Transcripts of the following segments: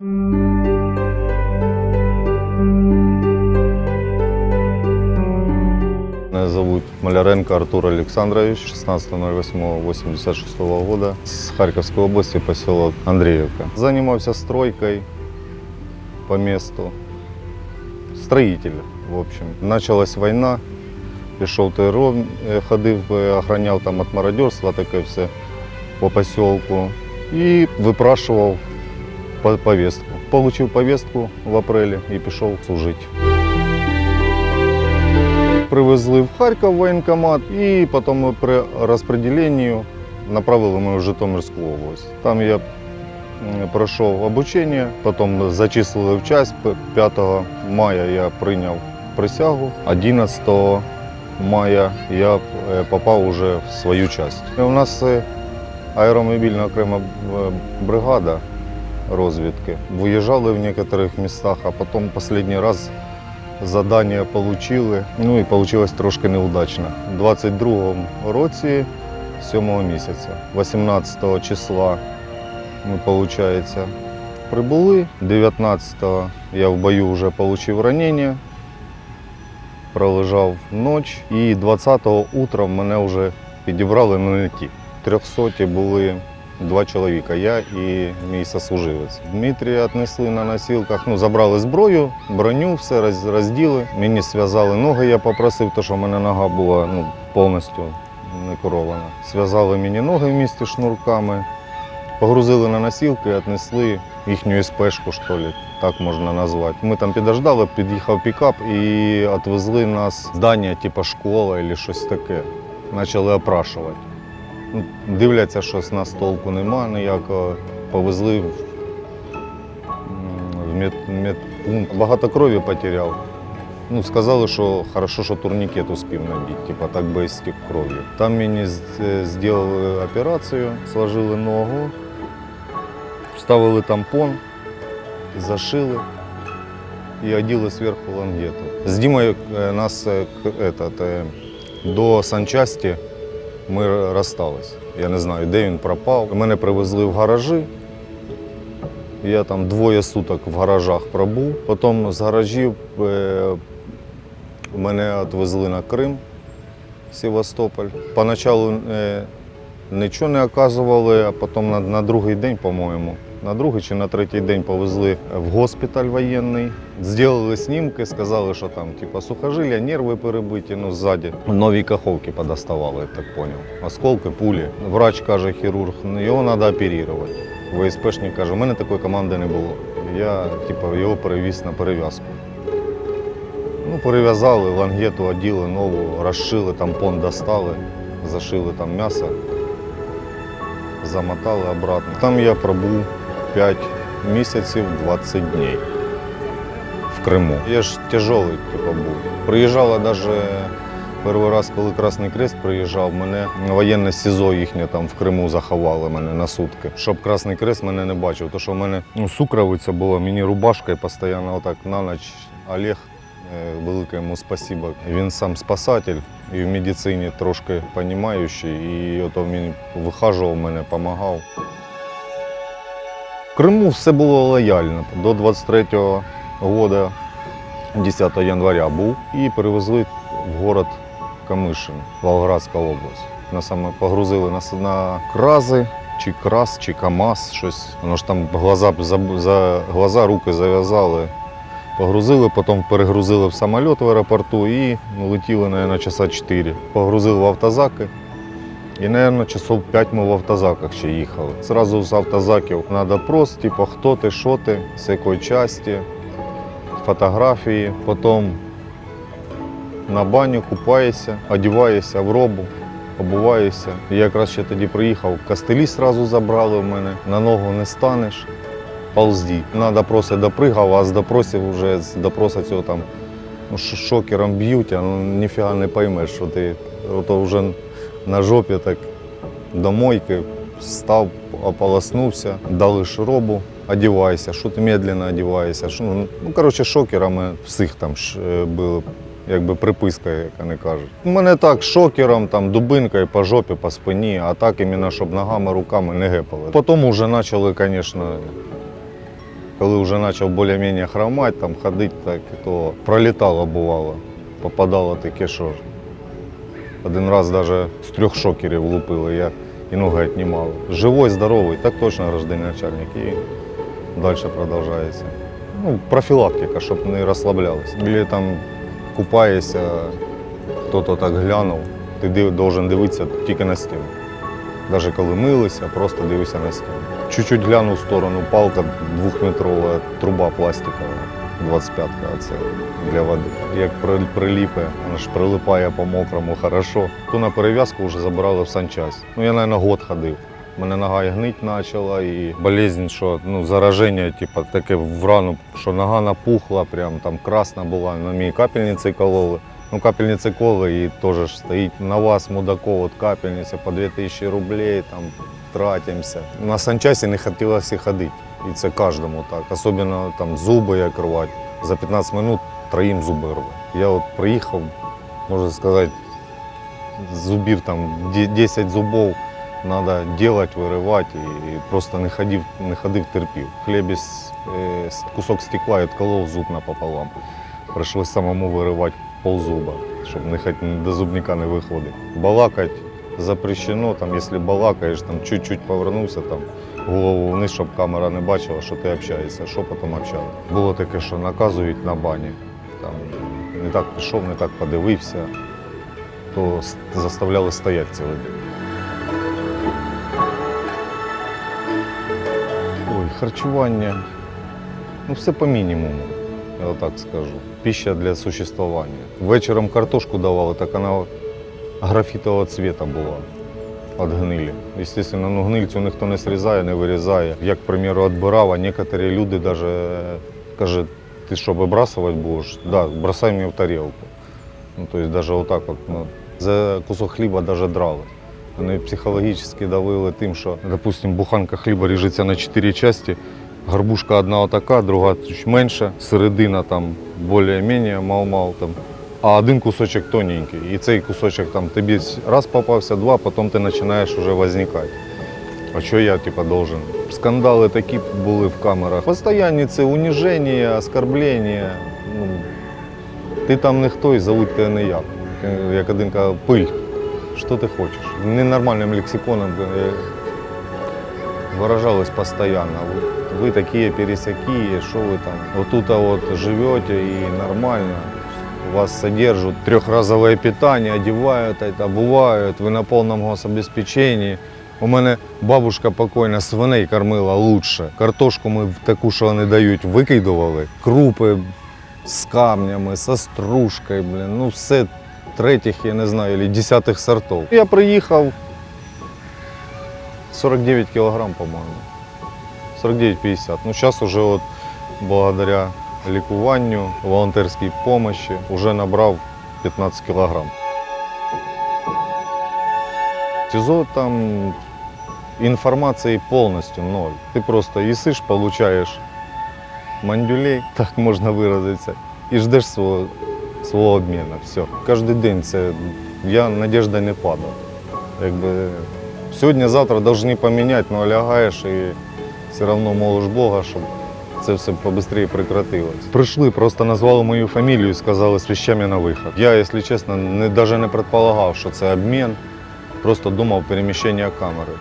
Меня зовут Маляренко Артур Александрович, 16.08.86 года, с Харьковской области, поселок Андреевка. Занимался стройкой по месту, строитель, в общем. Началась война, пішов ТРО, е, ходив, е, охраняв там від мародерства, таке все по поселку. І випрашував повестку. Получив повестку в апрелі і пішов служити. Привезли в Харків воєнкомат і потім при розподіленні направили мене в Житомирську область. Там я пройшов обучення, потім зачислили в часть. 5 мая я прийняв присягу, 11 мая я е, попав уже в свою часть. У нас е, аеромобільна окрема е, бригада розвідки. Виїжджали в деяких містах, а потім останній раз задання отримали. Ну і вийшло трошки неудачно. У 22-му році, 7 місяця, 18 числа ми, виходить, прибули. 19-го я в бою вже отримав ранення, пролежав ніч. І 20-го утром мене вже підібрали на неті. 300 були два чоловіка, я і мій сослуживець. Дмитрія віднесли на носілках, ну, забрали зброю, броню, все роз- розділи. Мені зв'язали ноги, я попросив, тому що в мене нога була ну, повністю не корована. Зв'язали мені ноги в місті шнурками, погрузили на носілки, віднесли їхню спешку, що ли, так можна назвати. Ми там підождали, під'їхав пікап і відвезли нас здання, типу школа або щось таке. Почали опрашувати. Дивляться, що з нас толку нема ніякого. Повезли в, мед, медпункт. Багато крові потеряв. Ну, сказали, що хорошо, що турнікет успів набити, типа так би стік кров'ю. Там мені е, зробили операцію, сложили ногу, вставили тампон, зашили і оділи зверху лангету. З Дімою е, нас е, этот, е, до санчасті ми розстались. Я не знаю, де він пропав. Мене привезли в гаражі. Я там двоє суток в гаражах пробув. Потім з гаражів е, мене відвезли на Крим, Севастополь. Поначалу е, нічого не оказували, а потім на, на другий день, по-моєму, на другий чи на третій день повезли в госпіталь воєнний. Зробили знімки, сказали, що там типу, сухожилля, нерви перебиті, ну ззаді. Нові каховки подоставали, я так зрозумів. Осколки, пулі. Врач каже, хірург, «Ну, його треба оперувати. ВСПшник каже, у мене такої команди не було. Я типу, його перевіз на перев'язку. Ну, перев'язали, лангету оділи нову, розшили, тампон достали, зашили там м'ясо, замотали обратно. Там я пробув 5 місяців 20 днів в Криму. Я ж тяжелий типу, був. Приїжджала навіть перший раз, коли Красний Крест приїжджав, мене воєнне СІЗО їхнє там в Криму заховали мене на сутки. Щоб Красний Крест мене не бачив, тому що в мене ну, сукровиця була, мені рубашка і постійно отак на ніч Олег. е, Велике йому спасибо. Він сам спасатель і в медицині трошки розуміючий, і ото він вихажував мене, допомагав. Криму все було лояльно. До 23-го року, 10 января був, і перевезли в город Камишин, Волгоградська область. Нас саме погрузили на, на крази, чи крас, чи КАМАЗ, щось. Воно ж там глаза, за, за глаза, руки зав'язали. Погрузили, потім перегрузили в самоліт в аеропорту і летіли, мабуть, часа 4. Погрузили в автозаки. І, мабуть, часов 5 ми в автозаках ще їхали. Зразу з автозаків на допрос, типу, хто ти, що ти, з якої часті, фотографії. Потім на баню купаєшся, одягаєшся в робу, обуваєшся. І якраз ще тоді приїхав, кастелі одразу забрали в мене, на ногу не станеш, ползді. На допроси допригав, а з допросів вже з допроса цього там ну, шокером б'ють, а ну, ніфіга не поймеш, що ти ото вже на жопі так до мойки став, ополоснувся, дали шробу, одівайся, що ти медленно одіваєшся. Ну, ну, коротше, шокерами всіх там е, було, якби приписка, як вони кажуть. У мене так шокером, там, дубинкою по жопі, по спині, а так іменно, щоб ногами, руками не гепали. Потім вже почали, звісно, Коли вже почав більш-менш хромати, там ходити, так, то пролітало бувало. Попадало таке, що один раз навіть з трьох шокерів лупили, я і ноги віднімав. Живой, здоровий, так точно гражданин начальник. І далі продовжується. Ну, профілактика, щоб не розслаблялися. Або там купаєшся, хто-то так глянув, ти должен дивитися тільки на стіну. Навіть коли милися, просто дивишся на стіну. Чуть-чуть глянув в сторону, палка двохметрова труба пластикова, 25-ка, це для води. Як при- приліпе, вона ж прилипає по мокрому хорошо. То на перев'язку вже забирали в санчасть. Ну я, мабуть, год ходив. У мене нога і гнить почала, і болезнь, що ну, зараження, типу, таке в рану, що нога напухла, прям там красна була, на мій капельниці кололи. Ну, капельниці коли і теж стоїть на вас, мудаков, от капельниця по 2000 рублей, там тратимося. На санчасі не хотілося ходити. І це кожному так. Особливо там зуби як рвати. За 15 минут троїм зуби рвати. Я от приїхав, можна сказати, зубів там 10 зубов треба робити, виривати і просто не ходив, не ходив терпів. В хлібі с- е, кусок стекла і отколов зуб напополам. Прийшлось самому виривати ползуба, щоб не до зубника не виходить. Балакать запрещено, там, якщо балакаєш, там чуть-чуть повернувся, там, голову вниз, щоб камера не бачила, що ти общаєшся, що потім общаєшся. Було таке, що наказують на бані. Там, не так пішов, не так подивився, то заставляли стояти цілий день. Ой, харчування. Ну, все по мінімуму, я так скажу. Пища для существування. Вечором картошку давали, так вона графітового цвіта була. От гнилі. Звісно, ну, гниль цю ніхто не срізає, не вирізає. Як, к примеру, відбирав, а некоторі люди навіть кажуть, ти що, вибрасувати будеш? Да, бросай мені в тарілку. Ну, то есть даже отак от, ну, за кусок хліба даже драли. Вони психологічно давили тим, що, допустим, буханка хліба ріжеться на чотири частини, горбушка одна отака, друга менша, середина там більш-менш мал-мал там, а один кусочок тоненький. І цей кусочок там тобі раз попався, два, потім ти починаєш вже возникати. А що я типа должен? Скандали такі були в камерах. Постоянні це уніження, оскорблення. Ну, ти там не хто і зовуть тебе не як. Як один каже, пиль, що ти хочеш? Ненормальним лексиконом е, выражалось постоянно. Ви, ви такі пересякі, що ви там? Отут от живете і нормально. Вас содержат трехразовое питание, одевают, обувают, ви на повному гособезпеченні. У мене бабушка покойна свиней кормила лучше. Картошку ми таку, що вони дають, викидували. Крупи з камнями, со стружкою, блін, ну все третіх, я не знаю, або десятих сортів. Я приїхав 49 кілограм, по-моєму. 49-50. Ну, зараз уже от благодаря лікуванню, волонтерській допомогі вже набрав 15 кілограм. СІЗО там інформації повністю ноль. Ти просто їсиш, получаєш мандюлей, так можна виразитися, і ждеш свого, свого обміну. Все. Кожен день це я надіжда не падав. Якби сьогодні-завтра повинні поміняти, але лягаєш і все одно молиш Бога, щоб це все побыстрее прекратилось. Прийшли, просто назвали мою фамілію і сказали з вещами на виход. Я, якщо чесно, не, навіть не предполагав, що це обмін. Просто думав переміщення камери.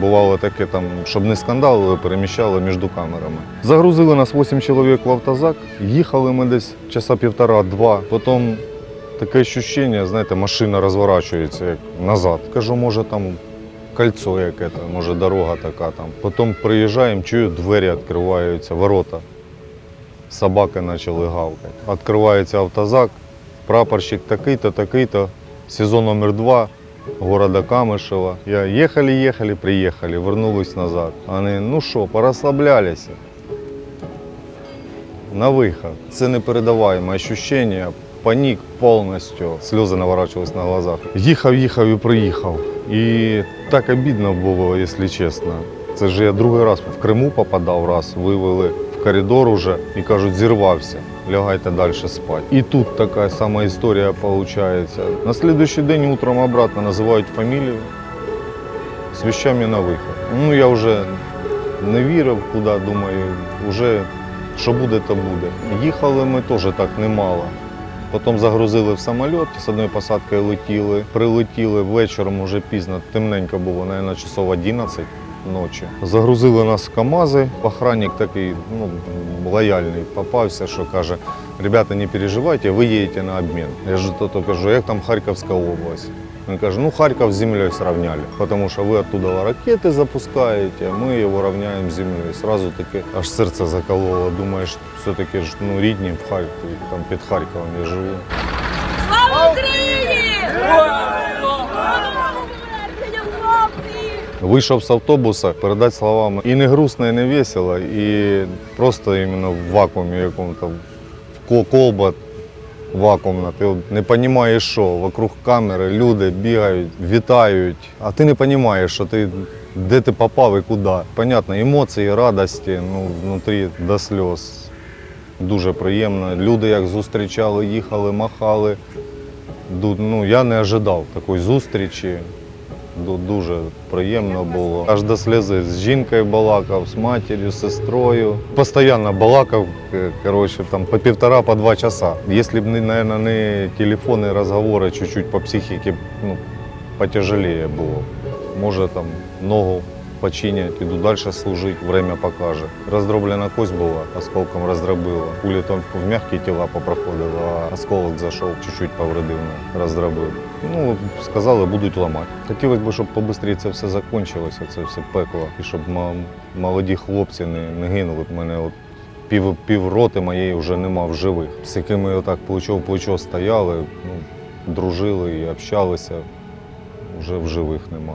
Бувало таке, там, щоб не скандалили, переміщали між камерами. Загрузили нас 8 чоловік в автозак, їхали ми десь часа півтора-два. Потім таке відчуття, знаєте, машина розворачується як назад. Кажу, може там кольцо яке, то може дорога така там. Потім приїжджаємо, чую, двері відкриваються, ворота. Собаки почали гавкати. Відкривається автозак, прапорщик такий-то, такий-то, сезон номер два города Камышева. Я ехали, ехали, приехали, вернулись назад. Они, ну що, порозслаблялися. На виход. Це непередаваємо ощущення, панік повністю. Сльози наворачувались на глазах. Їхав, їхав і приїхав. І так обідно було, якщо чесно. Це ж я другий раз в Криму попадав, раз вивели в коридор уже і кажуть, зірвався. Лягайте далі спати. І тут така сама історія виходить. На слідуючий день утром обратно називають фамілію з вещами на виход. Ну я вже не вірив, куди, думаю, вже що буде, то буде. Їхали ми теж так немало. Потім загрузили в самоліт, з одною посадкою летіли. Прилетіли вечором уже пізно, темненько було, мабуть, часов 11 ночі. Загрузили нас в КАМАЗи. Охранник такий ну, лояльний попався, що каже, ребята, не переживайте, ви їдете на обмін. Я ж то кажу, як там Харківська область? Він каже, ну Харків з землею сравняли, тому що ви оттуда ракети запускаєте, а ми його рівняємо з землею. Сразу таке аж серце закололо. Думаєш, все-таки ну, рідні в Харкові, там під Харковом я живу. Слава Україні! Вийшов з автобуса, передати словами і не грустно, і не весело, і просто іменно в вакуумі якому-то ко- колба вакуумна. Ти не розумієш, що вокруг камери люди бігають, вітають, а ти не розумієш, що ти. Де ти попав і куди. Понятно, емоції, радості, ну, внутрі до сльоз. Дуже приємно. Люди як зустрічали, їхали, махали. Ну, я не ожидав такої зустрічі. Ду- Дуже приємно було. Аж до сльози з жінкою балакав, з матір'ю, з сестрою. Постоянно балакав, к- коротше, там по півтора, по два часа. Якщо б, не, наверное, не телефони, розговори, чуть-чуть по психіці, ну, потяжелее було. Може там ногу починять, іду далі служити, время покаже. Роздроблена кость була, осколком роздробила. Пулі там в м'які тіла попроходили, а осколок зайшов, чуть-чуть повредив, роздробив. Ну, сказали, будуть ламати. Хотілося б, щоб побыстрее це все закінчилося, це все пекло. І щоб молоді хлопці не, не гинули. У мене от пів, пів роти моєї вже нема в живих. З якими отак плечо в плечо стояли, ну, дружили і общалися, вже в живих нема.